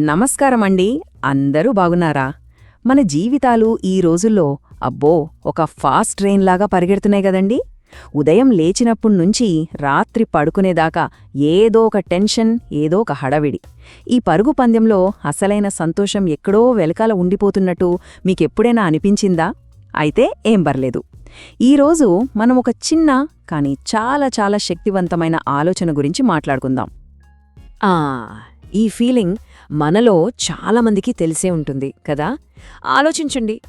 నమస్కారమండి. అందరూ బాగున్నారా? మన జీవితాలు ఈ రోజుల్లో అబ్బో ఒక ఫాస్ట్ ట్రైన్లాగా పరిగెడుతున్నాయి కదండి. ఉదయం లేచినప్పుడ్నుంచి రాత్రి పడుకునేదాకా ఏదో ఒక టెన్షన్ ఏదో ఒక హడవిడి. ఈ పరుగు పందెంలో అసలైన సంతోషం ఎక్కడో వెలకాల ఉండిపోతున్నట్టు మీకెప్పుడైనా అనిపించిందా? అయితే ఏం పర్లేదు. ఈరోజు మనం ఒక చిన్న కానీ చాలా చాలా శక్తివంతమైన ఆలోచన గురించి మాట్లాడుకుందాం. ఆ ఈ ఫీలింగ్ మనలో చాలామందికి తెలిసే ఉంటుంది కదా? ఆలోచించండి.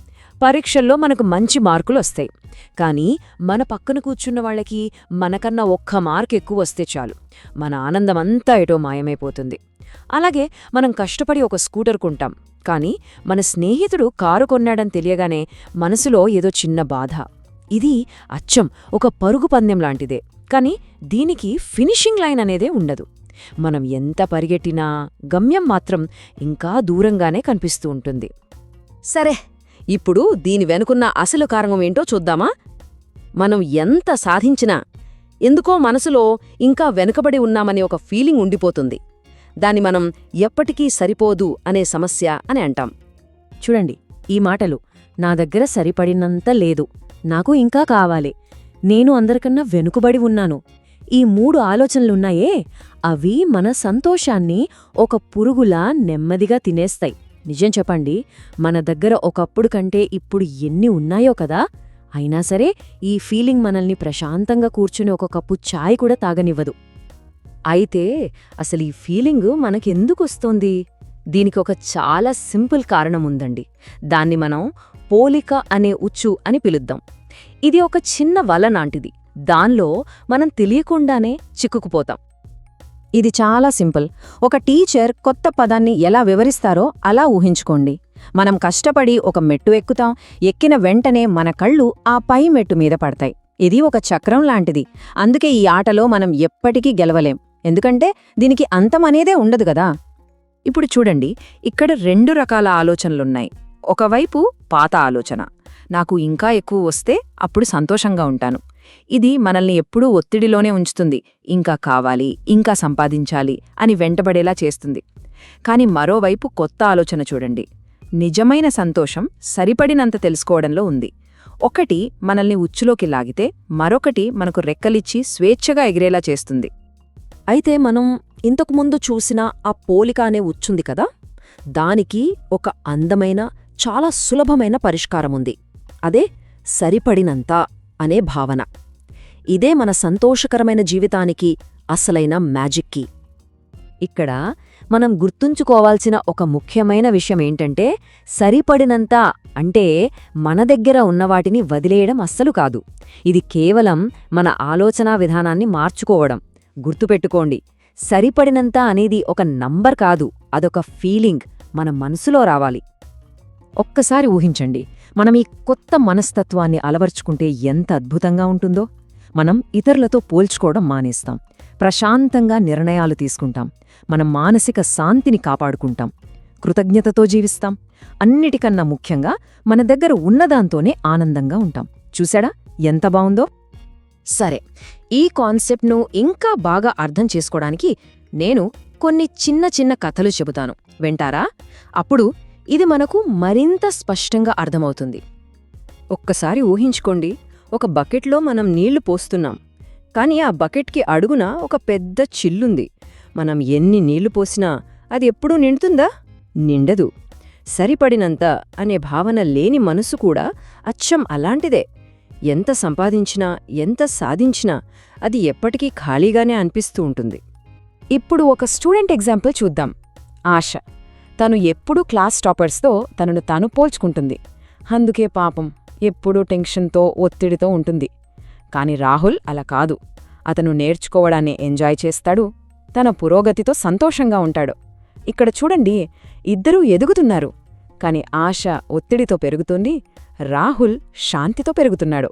పరీక్షల్లో మనకు మంచి మార్కులు వస్తాయి. కానీ మన పక్కన కూర్చున్న వాళ్ళకి మనకన్నా ఒక్క మార్క్ ఎక్కువ వస్తే చాలు. మన ఆనందమంతా ఎటో మాయమైపోతుంది. అలాగే మనం కష్టపడి ఒక స్కూటర్ కొంటాం. కానీ మన స్నేహితుడు కారు కొన్నాడని తెలియగానే మనసులో ఏదో చిన్న బాధ. ఇది అచ్చం ఒక పరుగు పందెం లాంటిదే. కానీ దీనికి ఫినిషింగ్ లైన్ అనేదే ఉండదు. మనం ఎంత పరిగెట్టినా గమ్యం మాత్రం ఇంకా దూరంగానే కనిపిస్తూ ఉంటుంది. సరే ఇప్పుడు దీని వెనుకున్న అసలు కారణం ఏంటో చూద్దామా? మనం ఎంత సాధించినా ఎందుకో మనసులో ఇంకా వెనుకబడి ఉన్నామనే ఒక ఫీలింగ్ ఉండిపోతుంది. దాన్ని మనం ఎప్పటికీ సరిపోదు అనే సమస్య అని అంటాం. చూడండి ఈ మాటలు నా దగ్గర సరిపడినంత లేదు. నాకు ఇంకా కావాలి. నేను అందరికన్నా వెనుకబడి ఉన్నాను. ఈ మూడు ఆలోచనలున్నాయే. అవి మన సంతోషాన్ని ఒక పురుగులా నెమ్మదిగా తినేస్తాయి. నిజం చెప్పండి మన దగ్గర ఒకప్పుడు కంటే ఇప్పుడు ఎన్ని ఉన్నాయో కదా? అయినా సరే ఈ ఫీలింగ్ మనల్ని ప్రశాంతంగా కూర్చుని ఒక కప్పు ఛాయ్ కూడా తాగనివ్వదు. అయితే అసలు ఈ ఫీలింగ్ మనకెందుకొస్తోంది దీనికి ఒక చాలా సింపుల్ కారణం ఉందండి. దాన్ని మనం పోలిక అనే ఉచ్చు అని పిలుద్దాం. ఇది ఒక చిన్న వల లాంటిది. దానిలో మనం తెలియకుండానే చిక్కుకుపోతాం. ఇది చాలా సింపుల్. ఒక టీచర్ కొత్త పదాన్ని ఎలా వివరిస్తారో అలా ఊహించుకోండి. మనం కష్టపడి ఒక మెట్టు ఎక్కుతాం ఎక్కిన వెంటనే మన కళ్ళు ఆ పై మెట్టు మీద పడతాయి. ఇది ఒక చక్రం లాంటిది. అందుకే ఈ ఆటలో మనం ఎప్పటికీ గెలవలేం. ఎందుకంటే దీనికి అంతమనేదే ఉండదు కదా. ఇప్పుడు చూడండి ఇక్కడ రెండు రకాల ఆలోచనలున్నాయి. ఒకవైపు పాత ఆలోచన. నాకు ఇంకా ఎక్కువ వస్తే అప్పుడు సంతోషంగా ఉంటాను. ఇది మనల్ని ఎప్పుడూ ఒత్తిడిలోనే ఉంచుతుంది. ఇంకా కావాలి ఇంకా సంపాదించాలి అని వెంటబడేలా చేస్తుంది. కాని మరోవైపు కొత్త ఆలోచన చూడండి. నిజమైన సంతోషం సరిపడినంత తెలుసుకోవడంలో ఉంది. ఒకటి మనల్ని ఉచ్చులోకి లాగితే మరొకటి మనకు రెక్కలిచ్చి స్వేచ్ఛగా ఎగిరేలా చేస్తుంది. అయితే మనం ఇంతకుముందు చూసిన ఆ పోలిక అనే ఉచ్చుంది కదా? దానికి ఒక అందమైన చాలా సులభమైన పరిష్కారముంది. అదే సరిపడినంత అనే భావన. ఇదే మన సంతోషకరమైన జీవితానికి అసలైన మ్యాజిక్కి ఇక్కడ మనం గుర్తుంచుకోవాల్సిన ఒక ముఖ్యమైన విషయం ఏంటంటే సరిపడినంత అంటే మన దగ్గర ఉన్నవాటిని వదిలేయడం అస్సలు కాదు. ఇది కేవలం మన ఆలోచనా విధానాన్ని మార్చుకోవడం. గుర్తుపెట్టుకోండి సరిపడినంత అనేది ఒక నంబర్ కాదు అదొక ఫీలింగ్ మన మనసులో రావాలి. ఒక్కసారి ఊహించండి మనం ఈ కొత్త మనస్తత్వాన్ని అలవర్చుకుంటే ఎంత అద్భుతంగా ఉంటుందో. మనం ఇతరులతో పోల్చుకోవడం మానేస్తాం. ప్రశాంతంగా నిర్ణయాలు తీసుకుంటాం. మన మానసిక శాంతిని కాపాడుకుంటాం. కృతజ్ఞతతో జీవిస్తాం. అన్నిటికన్నా ముఖ్యంగా మన దగ్గర ఉన్నదాంతోనే ఆనందంగా ఉంటాం. చూశాడా? ఎంత బావుందో సరే ఈ కాన్సెప్ట్ను ఇంకా బాగా అర్థం చేసుకోవడానికి నేను కొన్ని చిన్న చిన్న కథలు చెబుతాను. వింటారా? అప్పుడు ఇది మనకు మరింత స్పష్టంగా అర్థమవుతుంది. ఒక్కసారి ఊహించుకోండి. ఒక బకెట్లో మనం నీళ్ళు పోస్తున్నాం. కానీ ఆ బకెట్కి అడుగున ఒక పెద్ద చిల్లుంది. మనం ఎన్ని నీళ్ళు పోసినా అది ఎప్పుడూ నిండుతుందా? నిండదు. సరిపడినంత అనే భావన లేని మనసు కూడా అచ్చం అలాంటిదే. ఎంత సంపాదించినా ఎంత సాధించినా అది ఎప్పటికీ ఖాళీగానే అనిపిస్తూ ఉంటుంది. ఇప్పుడు ఒక స్టూడెంట్ ఎగ్జాంపుల్ చూద్దాం. ఆశ. తను ఎప్పుడూ క్లాస్ టాపర్స్తో తనను తాను పోల్చుకుంటుంది. అందుకే పాపం ఎప్పుడూ టెన్షన్తో ఒత్తిడితో ఉంటుంది. కాని రాహుల్ అలా కాదు. అతను నేర్చుకోవడాన్ని ఎంజాయ్ చేస్తాడు. తన పురోగతితో సంతోషంగా ఉంటాడు. ఇక్కడ చూడండి ఇద్దరూ ఎదుగుతున్నారు. కాని ఆశ ఒత్తిడితో పెరుగుతుంది. రాహుల్ శాంతితో పెరుగుతున్నాడు.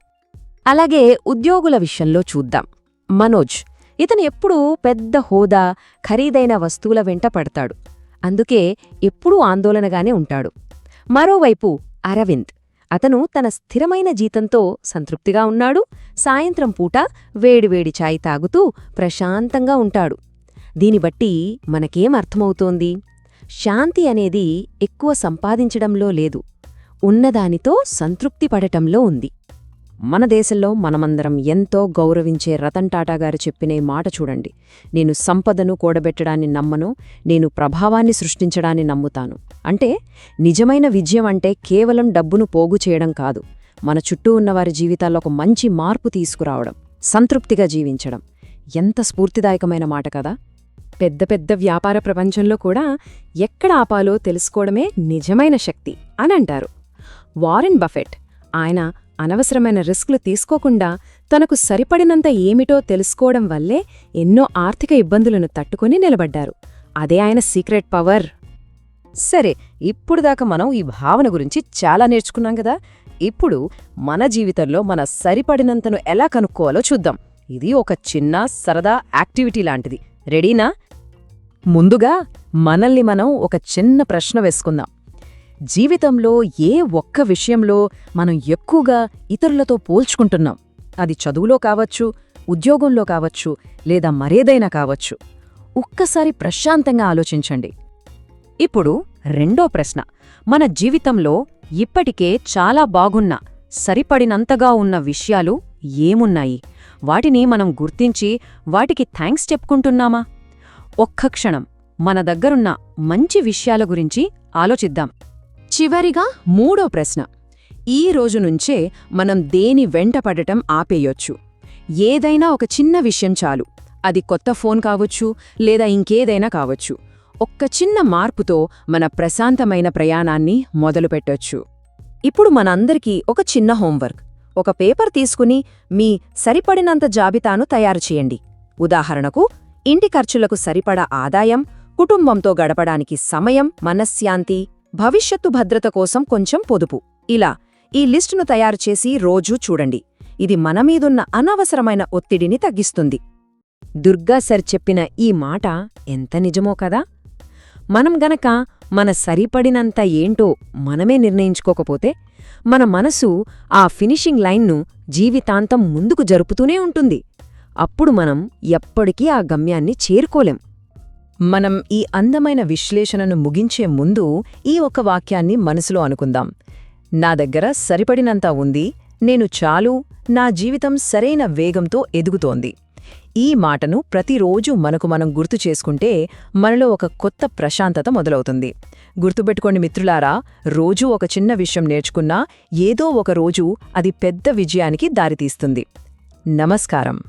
అలాగే ఉద్యోగుల విషయంలో చూద్దాం. మనోజ్ ఇతను ఎప్పుడూ పెద్ద హోదా ఖరీదైన వస్తువుల వెంట పడతాడు. అందుకే ఎప్పుడూ ఆందోళనగానే ఉంటాడు. మరోవైపు అరవింద్ అతను తన స్థిరమైన జీతంతో సంతృప్తిగా ఉన్నాడు. సాయంత్రం పూట వేడివేడి చాయ్ తాగుతూ ప్రశాంతంగా ఉంటాడు. దీని బట్టి మనకేం అర్థమవుతోంది? శాంతి అనేది ఎక్కువ సంపాదించడంలో లేదు. ఉన్నదానితో సంతృప్తి పడటంలో ఉంది. మన దేశంలో మనమందరం ఎంతో గౌరవించే రతన్ టాటా గారు చెప్పిన మాట చూడండి. నేను సంపదను కూడబెట్టడాన్ని నమ్మను నేను ప్రభావాన్ని సృష్టించడాన్ని నమ్ముతాను. అంటే నిజమైన విజయం అంటే కేవలం డబ్బును పోగు చేయడం కాదు మన చుట్టూ ఉన్నవారి జీవితాల్లో ఒక మంచి మార్పు తీసుకురావడం సంతృప్తిగా జీవించడం. ఎంత స్ఫూర్తిదాయకమైన మాట కదా! పెద్ద పెద్ద వ్యాపార ప్రపంచంలో కూడా ఎక్కడ ఆపాలో తెలుసుకోవడమే నిజమైన శక్తి అని అంటారు. వారెన్ బఫెట్ ఆయన అనవసరమైన రిస్క్లు తీసుకోకుండా తనకు సరిపడినంత ఏమిటో తెలుసుకోవడం వల్లే ఎన్నో ఆర్థిక ఇబ్బందులను తట్టుకుని నిలబడ్డారు. అదే ఆయన సీక్రెట్ పవర్. సరే ఇప్పుడు దాకా మనం ఈ భావన గురించి చాలా నేర్చుకున్నాం కదా. ఇప్పుడు మన జీవితంలో మన సరిపడినంతను ఎలా కనుక్కోవాలో చూద్దాం. ఇది ఒక చిన్న సరదా యాక్టివిటీ లాంటిది. రెడీనా? ముందుగా మనల్ని మనం ఒక చిన్న ప్రశ్న వేసుకుందాం. జీవితంలో ఏ ఒక్క విషయంలో మనం ఎక్కువగా ఇతరులతో పోల్చుకుంటున్నాం? అది చదువులో కావచ్చు ఉద్యోగంలో కావచ్చు లేదా మరేదైనా కావచ్చు. ఒక్కసారి ప్రశాంతంగా ఆలోచించండి. ఇప్పుడు రెండో ప్రశ్న. మన జీవితంలో ఇప్పటికే చాలా బాగున్న సరిపడినంతగా ఉన్న విషయాలు ఏమున్నాయి? వాటిని మనం గుర్తించి వాటికి థ్యాంక్స్ చెప్పుకుంటున్నామా? ఒక్క క్షణం. మన దగ్గరున్న మంచి విషయాల గురించి ఆలోచిద్దాం. చివరిగా మూడో ప్రశ్న. ఈ రోజు నుంచే మనం దేని వెంట పడటం ఆపేయొచ్చు? ఏదైనా ఒక చిన్న విషయం చాలు. అది కొత్త ఫోన్ కావచ్చు లేదా ఇంకేదైనా కావచ్చు. ఒక్క చిన్న మార్పుతో మన ప్రశాంతమైన ప్రయాణాన్ని మొదలుపెట్టొచ్చు ఇప్పుడు మనందరికీ ఒక చిన్న హోంవర్క్. ఒక పేపర్ తీసుకుని మీ సరిపడినంత జాబితాను తయారు చేయండి. ఉదాహరణకు ఇంటి ఖర్చులకు సరిపడా ఆదాయం కుటుంబంతో గడపడానికి సమయం మనశ్శాంతి భవిష్యత్తు భద్రత కోసం కొంచెం పొదుపు. ఇలా ఈ లిస్టును తయారు చేసి రోజూ చూడండి. ఇది మనమీదున్న అనవసరమైన ఒత్తిడిని తగ్గిస్తుంది. దుర్గా సర్ చెప్పిన ఈ మాట ఎంత నిజమో కదా? మనం గనక మన సరిపడినంత ఏంటో మనమే నిర్ణయించుకోకపోతే మన మనసు ఆ ఫినిషింగ్ లైన్ను జీవితాంతం ముందుకు జరుపుతూనే ఉంటుంది. అప్పుడు మనం ఎప్పటికీ ఆ గమ్యాన్ని చేరుకోలేం. మనం ఈ అందమైన విశ్లేషణను ముగించే ముందు ఈ ఒక వాక్యాన్ని మనసులో అనుకుందాం. నా దగ్గర సరిపడినంత ఉంది నేను చాలు నా జీవితం సరైన వేగంతో ఎదుగుతోంది. ఈ మాటను ప్రతిరోజు మనకు మనం గుర్తు చేసుకుంటే మనలో ఒక కొత్త ప్రశాంతత మొదలవుతుంది. గుర్తుపెట్టుకోండి మిత్రులారా రోజూ ఒక చిన్న విషయం నేర్చుకున్నా ఏదో ఒక రోజు అది పెద్ద విజయానికి దారితీస్తుంది. నమస్కారం.